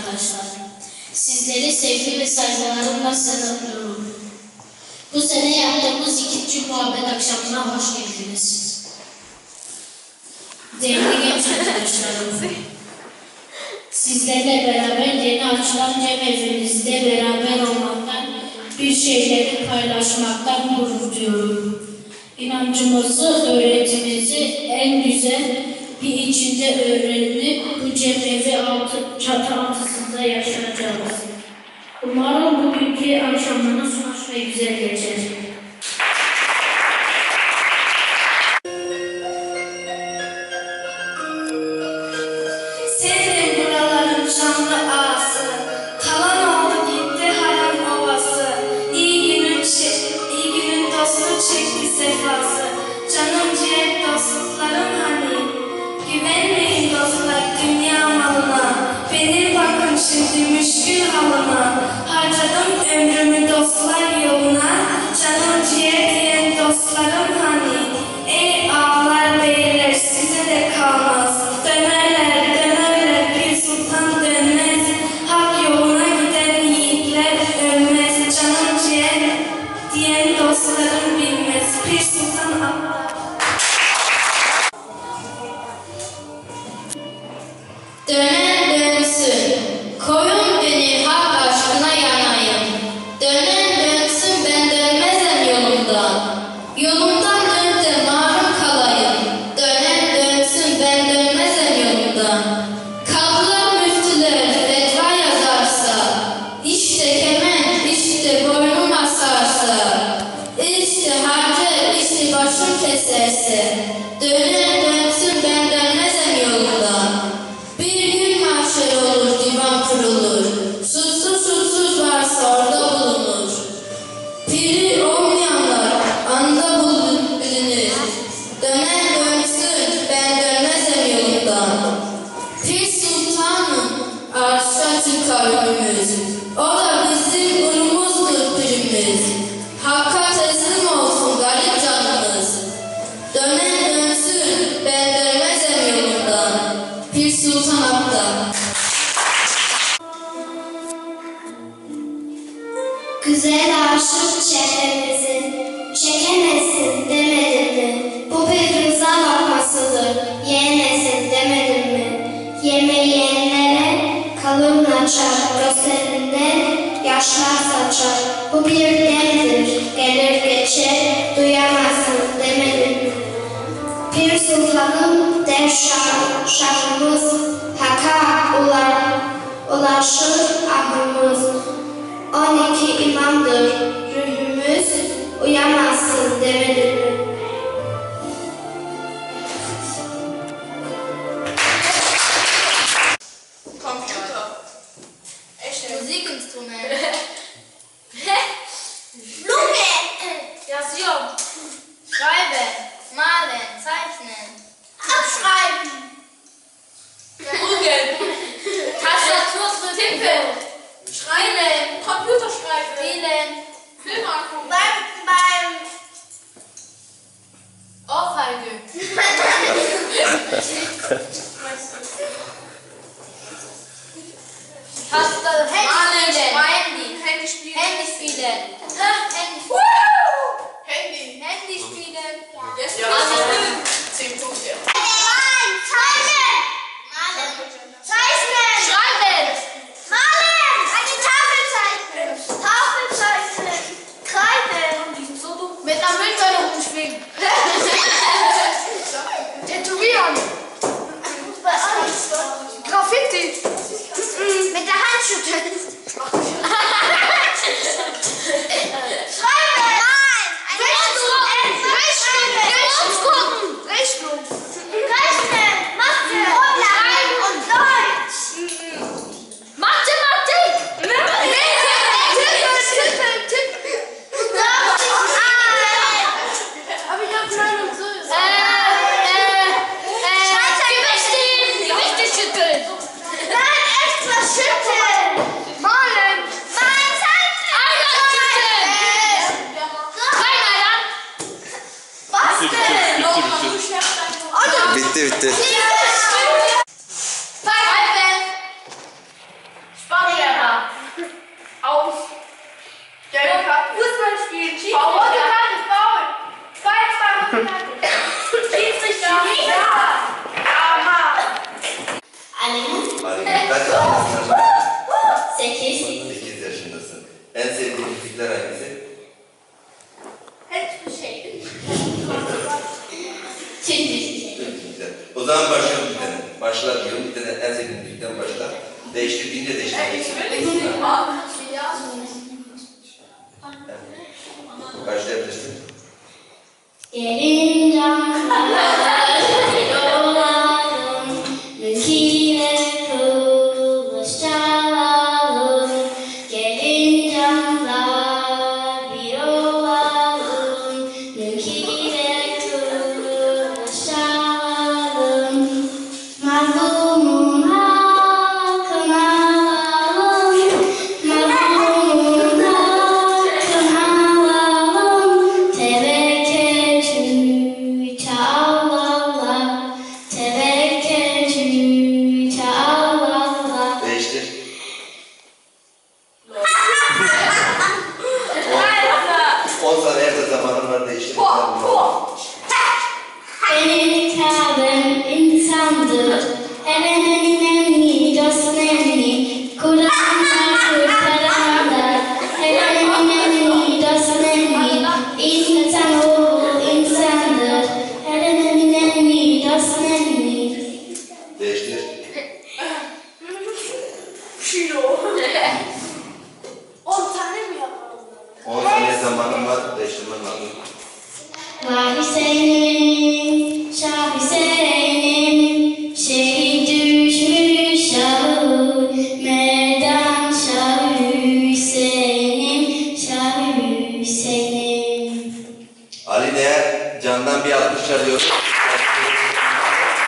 arkadaşlar. Sizleri sevgi ve saygılarımla selamlıyorum. Bu sene yaptığımız ikinci muhabbet akşamına hoş geldiniz. Değerli genç arkadaşlarım, sizlerle beraber yeni açılan cem evimizde beraber olmaktan, bir şeyleri paylaşmaktan gurur duyuyorum. İnancımızı, öğretimizi en güzel bir içinde öğrenilip bu cephevi altı, çatı altısında yaşanacağız. Umarım bugünkü akşamımız hoş ve güzel geçer. şimdi müşkül halına Harcadım ömrümü dostlar yoluna. Canım ciğer diyen dostlarım hani Ey ağlar beyler size de kalmaz. Dönerler dönerler bir sultan dönmez. Hak yoluna giden yiğitler ölmez Canım ciğer diyen dostlarım bilmez. Bir sultan Allah Döner Shout Schreiben, Computerschreiben, Spielen, Film angucken. Beim, beim Ohrfeige. Hast du Handy spielen? Handy spielen. Handy spielen. Handy spielen. Handy. Handy spielen. Ja. Jetzt ja. Also, Ready? bitti bitti. Fußball spielen, Schießen. Faul, du kannst faul. Falsch machen, du kannst. Başla diyorum. Bir tane en sevdiğin Türk'ten başla. Değiştir deyince değiştireceksin. Başlayabilirsin. Gelin Kilo. 10 tane mi yapalım? 10 sene zamanım var, değiştirmen lazım. Mavi senin, şahi senin, şehit düşmüş şahı, medan şahı Hüseyin'im, şahı Hüseyin'im. Ali de candan bir 60 çalıyoruz.